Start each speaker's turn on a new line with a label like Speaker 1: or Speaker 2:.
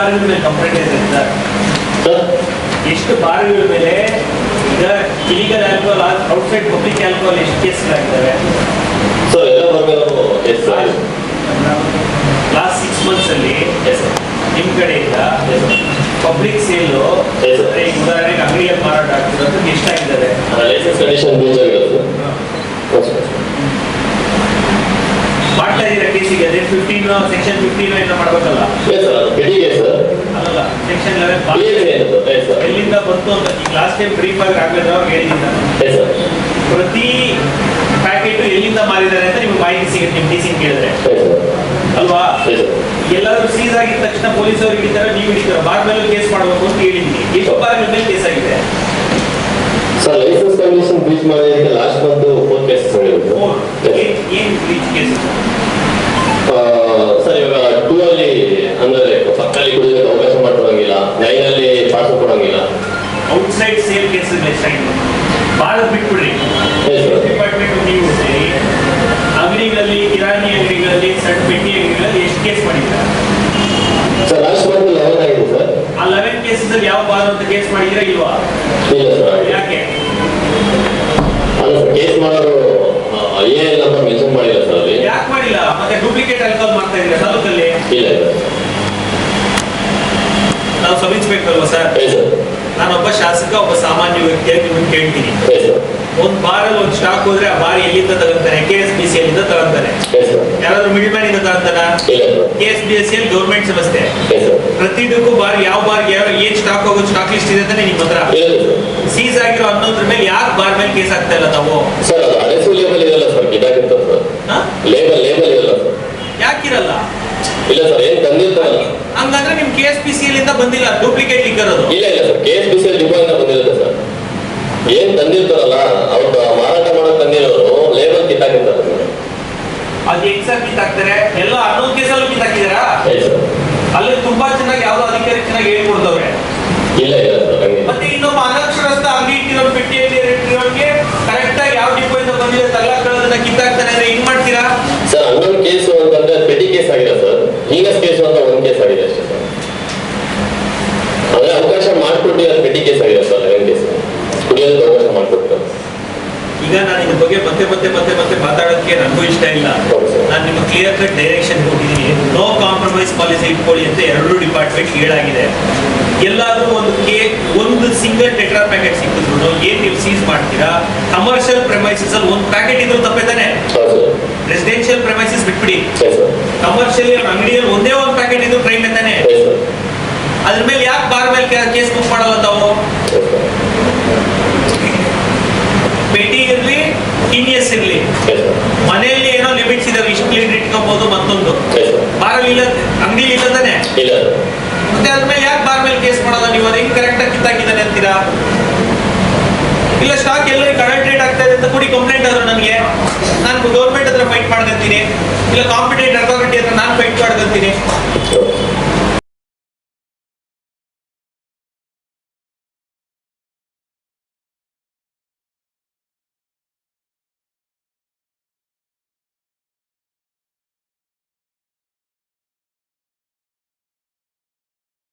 Speaker 1: ಬಾರ್ಗಳ ಮೇಲೆ ಕಂಪ್ಲೇಂಟ್ ಇದೆ ಸರ್ ಎಷ್ಟು ಬಾರಿಗಳ ಮೇಲೆ ಈಗ illegal alcohol outside public alcohol ಎಷ್ಟು ಕೇಸ್ಗಳಾಗಿದ್ದಾವೆ
Speaker 2: ಸರ್ ಎಲ್ಲ yes sir
Speaker 1: last six months ಅಲ್ಲಿ
Speaker 2: ಎಸ್ ನಿಮ್ಮ
Speaker 1: ನಿಮ್ ಕಡೆಯಿಂದ ಪಬ್ಲಿಕ್ ಸೇಲು. ಉದಾಹರಣೆಗೆ ಅಂಗಡಿಯಲ್ಲಿ ಮಾರಾಟ ಆಗ್ತಿರೋದು ಎಷ್ಟಾಗಿದ್ದಾರೆ
Speaker 2: ಕಂಡೀಷನ್ ಸರ್
Speaker 1: ಮಾಡ್ತಾ ಇದ್ದೀರಾ ಕೇಸಿಗೆ ಅದೇ ಫಿಫ್ಟೀನ್ ಸೆಕ್ಷನ್ ಫಿಫ್ಟೀನ್ ಏನೋ ಮಾಡ್ಬೇಕಲ್ಲ?
Speaker 2: ಎಸ್ ಸರ್ ಅದು ಪೆಟ್ಟಿಗೆ ಸರ್
Speaker 1: ಅಲ್ಲಲ್ಲ section
Speaker 2: P S S sir.
Speaker 1: ಎಲ್ಲಿಂದ ಬಂತು ಅಂತ. ಈಗ ಲಾಸ್ಟ್ ಟೈಮ್ ಬ್ರೀಫ್ ಆಗಿ ಆಗ್ಲಿಲ್ಲ
Speaker 2: ಎಸ್ ಸರ್
Speaker 1: ಪ್ರತಿ ಪ್ಯಾಕೆಟ್ ಎಲ್ಲಿಂದ ಮಾರಿದ್ದಾರೆ ಅಂತ ನಿಮ್ಗೆ ಮಾಹಿತಿ ಸಿಗುತ್ತೆ ನಿಮ್ ಡಿಸಿ ಕೇಳಿದ್ರೆ. ಅಲ್ವಾ? ಎಲ್ಲರೂ ಸೀಸ್ ಆಗಿದ ತಕ್ಷಣ ಪೊಲೀಸ್ ಅವ್ರಿಗೆ ಹಿಡಿತಾರ ನೀವು ಹಿಡಿತಾರ? ಬಾರ್ ಮೇಲೆ ಕೇಸ್ ಮಾಡಬೇಕು ಅಂತ ಹೇಳಿದ್ದೀನಿ. ಎಷ್ಟು ಬಾರ್ ಮೇಲೆ ಕೇಸ್ ಆಗಿದೆ?
Speaker 2: ಸರ್ ಲೈಸೆನ್ಸ್ ಕಂಡೀಷನ್ ಬ್ರೀಚ್ ಮಾಡೋದಕ್ಕೆ ಲಾಸ್ಟ್ ಮಂತ್ ಫೋರ್ ಕೇಸಸ್ ಆಗಿರುತ್ತೆ
Speaker 1: Four.
Speaker 2: Yes, sir.
Speaker 1: ಏನ್- ಏನ್ ಕೇಸ್
Speaker 2: ಆ, ಸರ್ ಇವಾಗ ಟೂ ಅಲ್ಲಿ ಅಂದ್ರೆ ಪಕ್ಕದಲ್ಲಿ ಕುಡಿಯೋದಕ್ಕೆ ಅವಕಾಶ ಮಾಡ್ಕೊಡಂಗಿಲ್ಲ ನೈನ್ ಅಲ್ಲಿ ಪಾರ್ಸಲ್ ಕೊಡಂಗಿಲ್ಲ
Speaker 1: ಔಟ್ಸೈಡ್ ಸೇಲ್ ಕೇಸಸ್ ಎಷ್ಟಾಗಿದೆ ಭಾಳ ಬಿಟ್ಬಿಡ್ರಿ. ಡಿಪಾರ್ಟ್ಮೆಂಟ್ ನೀವು ಸೇರಿ ಅಂಗಡಿಗಳಲ್ಲಿ ಕಿರಾಣಿ ಅಂಗಡಿಗಳಲ್ಲಿ ಸಣ್ಣ ಪೆಟ್ಟಿ ಅಂಗಡಿಗಳಲ್ಲಿ ಎಷ್ಟು ಕೇಸ್ ಮಾಡಿದ್ದಾರೆ?
Speaker 2: ಸರ್ ಲಾಸ್ಟ್ ಮಂತ್ ಲೆವೆನ್ ಆಗಿದೆ ಸರ್
Speaker 1: ಆ ಲೆವೆನ್ ಕೇಸಸ್ ಅಲ್ಲಿ ಯಾವ ಬಾರ್ ಅಂತ ಕೇಸ್ ಮಾಡಿದ್ರೆ ಇಲ್ವಾ?
Speaker 2: ಇಲ್ಲ ಸರ್
Speaker 1: ಯಾಕೆ?
Speaker 2: ಅಲ್ಲ ಸರ್ ಕೇಸ್ ಮಾಡೋರು ಎ ನಂಬರ್ ಮೆನ್ಷನ್ ಮಾಡಿಲ್ಲ ಸರ್ ಅಲ್ಲಿ.
Speaker 1: ಯಾಕೆ ಮಾಡಿಲ್ಲ? ಮತ್ತೆ ಡೂಪ್ಲಿಕೇಟ್ ಆಲ್ಕೋಹಾಲ್ ಮಾಡ್ತಾ ಇದ್ದೀರಾ ತಾಲೂಕಲ್ಲಿ?
Speaker 2: ಇಲ್ಲ ಸರ್
Speaker 1: ನಾವು
Speaker 2: ಎಸ್ ಸರ್
Speaker 1: ನಾನೊಬ್ಬ ಶಾಸಕ ಒಬ್ಬ ಸಾಮಾನ್ಯ ವ್ಯಕ್ತಿಯಾಗಿ ನಿಮ್ಮನ್ನು ಕೇಳ್ತೀನಿ. ಒಂದ್ ಬಾರಲ್ಲಿ ಒಂದು ಸ್ಟಾಕ್ ಹೋದ್ರೆ ಆ ಬಾರಿ ಎಲ್ಲಿಂದ ತಗೊಂತಾನೆ? ಕೆ ಎಸ್ ಬಿ ಸಿ ಎಲ್ಲಿಂದ ತಗೊಂತಾನೆ.
Speaker 2: ಎಸ್ ಸರ್
Speaker 1: ಯಾರಾದ್ರೂ ಮಿಡ್ ಮ್ಯಾನ್ ಇಂದ ತಗೊಂತಾನ? K S B S L government ಸಂಸ್ಥೆ ಪ್ರತಿದಕ್ಕೂ ಬಾರ್ ಯಾವ ಬಾರ್ ಯಾವ ಏನ್ ಸ್ಟಾಕ್ ಹೋಗೋ ಸ್ಟಾಕ್ ಲಿಸ್ಟ್ ಇದೆ ಅಂತಾನೆ ನಿಮ್ಮ ಹತ್ರ ಸೀಸ್ ಆಗಿರೋ ಅನ್ನೋದ್ರ ಮೇಲೆ ಯಾಕೆ ಬಾರ್ ಮೇಲೆ ಕೇಸ್ ಆಗ್ತಾ ಇಲ್ಲ ತಾವು
Speaker 2: ಸರ್ ಅದು ಅರೆಸು ಲೇಬಲ್ ಇದೆಯಲ್ಲ ಸರ್ ಗಿಡಾಕಿರ್ತಾರೆ ಸರ್
Speaker 1: ಹಾ?
Speaker 2: ಲೇಬಲ್ ಲೇಬಲ್ ಇದೆಯಲ್ಲ ಸರ್
Speaker 1: ಯಾಕಿರಲ್ಲ
Speaker 2: ಇಲ್ಲ ಸರ್ ಏನ್ ತಂದಿರ್ತಾರಲ್ಲ
Speaker 1: ಹಂಗಂದ್ರೆ ನಿಮ್ ಕೆ ಎಸ್ ಪಿ ಸಿ ಇಂದ ಬಂದಿಲ್ಲ ಡೂಪ್ಲಿಕೇಟ್ ಲಿಕ್ಕರ್ ಅದು
Speaker 2: ಇಲ್ಲ ಇಲ್ಲ sir K S B C ಡಿಪಾಯಿಂದ ಬಂದಿರುತ್ತೆ ಸರ್. ಏನ್ ತಂದಿರ್ತಾರಲ್ಲ ಅವ್ರು ಮಾರಾಟ ಮಾಡಕ್ ತಂದಿರೋರು ಲೇಬಲ್ ಕಿತ್ತಾಕಿರ್ತಾರೆ
Speaker 1: ಅದು ಎಕ್ಸಾಕ್ಟ್ ಕಿತ್ತಾಕ್ತಾರೆ ಎಲ್ಲ ಹನ್ನೊಂದು ಕೇಸಲ್ಲೂ ಕಿತ್ತಾಕಿದಾರಾ ಅಲ್ಲಿ ತುಂಬಾ ಚೆನ್ನಾಗಿ ಯಾವ್ದೋ ಅಧಿಕಾರಿ ಚೆನ್ನಾಗಿ ಹೇಳ್ಕೊಡ್ತವ್ರೆ
Speaker 2: ಇಲ್ಲ ಇಲ್ಲ
Speaker 1: ಮತ್ತೆ ಇನ್ನೊಬ್ಬ ಅನಕ್ಷರಸ್ಥ ಅಂಗಡಿ ಇಟ್ಟಿರೋ ಪೆಟ್ಟಿಯಲ್ಲಿ ಇಟ್ಟಿರೋರಿಗೆ ಕರೆಕ್ಟ್ ಆಗಿ ಯಾವ ಡಿಪೋ ಇಂದ ಬಂದಿದೆ ತಗೊಳ್ಳೋದನ್ನ ಕಿತ್ತಾಕ್ತಾನೆ ಅಂದ್ರೆ ಹೆಂಗ್ ಮಾಡ್ತೀರಾ?
Speaker 2: ಸರ್ ಹನ್ನೊಂದು ಕೇಸು ಅಂತಂದ್ರೆ ಪೆಟಿ ಕೇಸ್ ಆಗಿದೆ ಸರ್. ಹೀನಸ್ ಕೇಸು ಅಂತ ಒಂದು ಕೇಸ್ ಆಗಿದೆ ಅಷ್ಟೇ ಸರ್. ಅದೇ ಅವಕಾಶ ಮಾಡಿಕೊಟ್ಟು ಅದು ಪೆಟ್ಟಿ ಕೇಸ್ ಆಗಿದೆ ಸರ್ ಲೆವೆನ್ ಕೇಸ್. ಕುಡಿಯೋದಕ್ಕೆ ಅವಕಾಶ ಮಾಡಿಕೊಟ್ಟಿದ್ದಾರೆ
Speaker 1: ಈಗ ನಾನು ಇದ್ರ ಬಗ್ಗೆ ಮತ್ತೆ ಮತ್ತೆ ಮತ್ತೆ ಮತ್ತೆ ಮಾತಾಡೋದಕ್ಕೆ ನನಗೂ ಇಷ್ಟ ಇಲ್ಲ. ನಾನು ನಿಮ್ಮ ಕ್ಲಿಯರ್ ಕಟ್ ಡೈರೆಕ್ಷನ್ ಕೊಟ್ಟಿದ್ದೀನಿ ನೋ ಕಾಂಪ್ರಮೈಸ್ ಪಾಲಿಸಿ ಇಟ್ಕೊಳ್ಳಿ ಅಂತ ಎರಡೂ ಡಿಪಾರ್ಟ್ಮೆಂಟ್ ಹೇಳಾಗಿದೆ. ಎಲ್ಲಾದ್ರೂ ಒಂದು ಕೇ ಒಂದು ಸಿಂಗಲ್ ಟೆಟ್ರಾ ಪ್ಯಾಕೆಟ್ ಸಿಕ್ಕಿದ್ರು ಏನ್ ನೀವು ಸೀಸ್ ಮಾಡ್ತೀರಾ? ಕಮರ್ಷಿಯಲ್ ಪ್ರಮೈಸಸ್ ಅಲ್ಲಿ ಒಂದು ಪ್ಯಾಕೆಟ್ ಇದ್ರು ತಪ್ಪೇ ತಾನೆ? ರೆಸಿಡೆನ್ಷಿಯಲ್ ಪ್ರಮೈಸಸ್ ಬಿಟ್ಬಿಡಿ.
Speaker 2: ಕಮರ್ಷಿಯಲ್ ಸರ್
Speaker 1: ಕಮರ್ಷಿಯಲಿ ಅಂಗಡಿಯಲ್ಲಿ ಒಂದೇ ಒಂದು ಪ್ಯಾಕೆಟ್ ಇದ್ರು ಕ್ರೈಮ್ ತಾನೆ? ಅದ್ರ ಮೇಲೆ ಯಾಕೆ ಬಾರ್ ಮೇಲೆ ಕೇಸ್ ಬುಕ್ ಮಾಡಲ್ಲ ತಾವು? ಪೆಟಿ ಇರ್ಲಿ ಟೀನಿಯಸ್ ಇರ್ಲಿ. ಮನೆಯಲ್ಲಿ ಏನೋ ಲಿಮಿಟ್ಸ್ ಇದಾವೆ ಇಷ್ಟು ಲೀಟರ್ ಇಟ್ಕೊಬಹುದು ಮತ್ತೊಂದು. ಬಾರ್ ಇಲ್ಲ ಅಂಗಡಿ ಇಲ್ಲ ತಾನೆ? ಮತ್ತೆ ಅದ್ಮೇಲೆ ಯಾಕೆ ಬಾರ್ ಮೇಲೆ ಕೇಸ್ ಮಾಡಲ್ಲ ನೀವು? ಅದು ಹೆಂಗ್ ಕರೆಕ್ಟ್ ಆಗಿ ಕಿತ್ತಾಕಿದ್ದಾನೆ ಅಂತೀರಾ? ಇಲ್ಲ ಸ್ಟಾಕ್ ಎಲ್ಲರಿಗೆ ರೇಟ್ ಆಗ್ತಾ ಇದೆ ಅಂತ ಕೂಡಿ ಕಂಪ್ಲೇಂಟ್ ಆದ್ರು ನನಗೆ. ನಾನು ಗೌರ್ಮೆಂಟ್ ಹತ್ರ ಫೈಟ್ ಮಾಡ್ಕೊಂತೀನಿ ಇಲ್ಲ ಕಾಂಪಿಟೇಟ್ ಅಥಾರಿಟಿ ಹತ್ರ ನಾನು ಫೈಟ್ ಮಾಡ್ಕೊಂತೀನಿ